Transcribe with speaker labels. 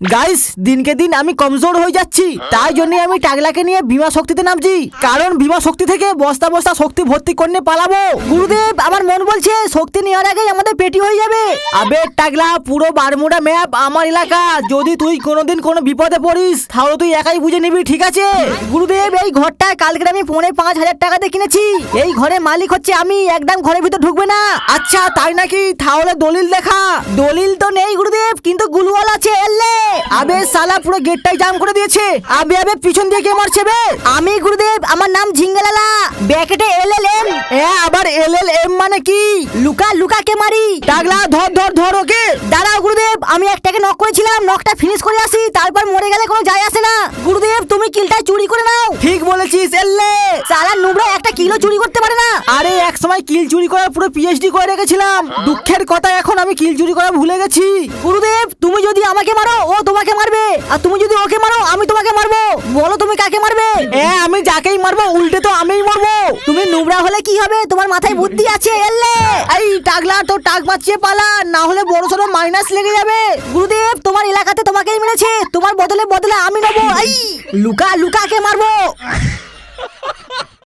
Speaker 1: Guys দিনকে দিন আমি কমজোর হয়ে যাচ্ছি। তাই জন্য আমি টাগলাকে নিয়ে বিমা শক্তিতে নামছি। কারণ বিমা শক্তি থেকে বস্তা বস্তা শক্তি ভর্তি করে পালাবো। গুরুদেব আমার মন বলছে শক্তি নেওয়ার আগেই আমাদের পেটি হয়ে যাবে। আবে টাগলা পুরো বারমুডা ম্যাপ আমার এলাকা। যদি তুই কোনোদিন কোনো বিপদে পড়িস তাহলে তুই একাই বুঝে নিবি ঠিক আছে? গুরুদেব এই ঘরটা কালকে আমি পৌনে পাঁচ হাজার টাকাতে কিনেছি। এই ঘরের মালিক হচ্ছে আমি একদম ঘরের ভিতর ঢুকবে না। আচ্ছা তাই নাকি? তাহলে দলিল দেখা। দলিল তো নেই গুরুদেব কিন্তু গুলওয়াল আছে এলে। আবে সালা পুরো গেটটাই জাম করে দিয়েছে। আবে আবে পিছন দিয়ে কে মারছে বে? আমি গুরুদেব আমার নাম ঝিঙ্গালালা। ব্যাকেটে এল এল এম। এ আবার এল এল এম মানে কি? লুকা লুকা কে মারি? টাগলা ধর ধর ধর ওকে। দাঁড়াও গুরুদেব আমি একটাকে নক করেছিলাম নকটা ফিনিশ করে আসি তারপর মরে গেলে কোনো যায় আসে না। গুরুদেব তুমি কিলটা চুরি করে নাও। ঠিক বলেছিস এল্লে সালা নুবরা একটা কিলো চুরি করতে পারে না। আরে এক সময় কিল চুরি করার পুরো পিএইচডি করে রেখেছিলাম। দুঃখের কথা এখন আমি কিল চুরি করা ভুলে গেছি। গুরুদেব তুমি যদি আমাকে মারো ও তোমাকে মারবে। আর তুমি যদি ওকে মারো আমি তোমাকে মারবো। বলো তুমি কাকে মারবে? হ্যাঁ আমি যাকেই মারবো উল্টে তো আমিই মারবো। তুমি নুবরা হলে কি হবে? তোমার মাথায় বুদ্ধি আছে এলে! এই টাকলা তো টাক বাঁচিয়ে পালা না হলে বড় সড়ো মাইনাস লেগে যাবে। গুরুদেব তোমার এলাকাতে তোমাকেই মেরেছে। তোমার বদলে বদলে আমি নেব। এই লুকা লুকাকে মারবো।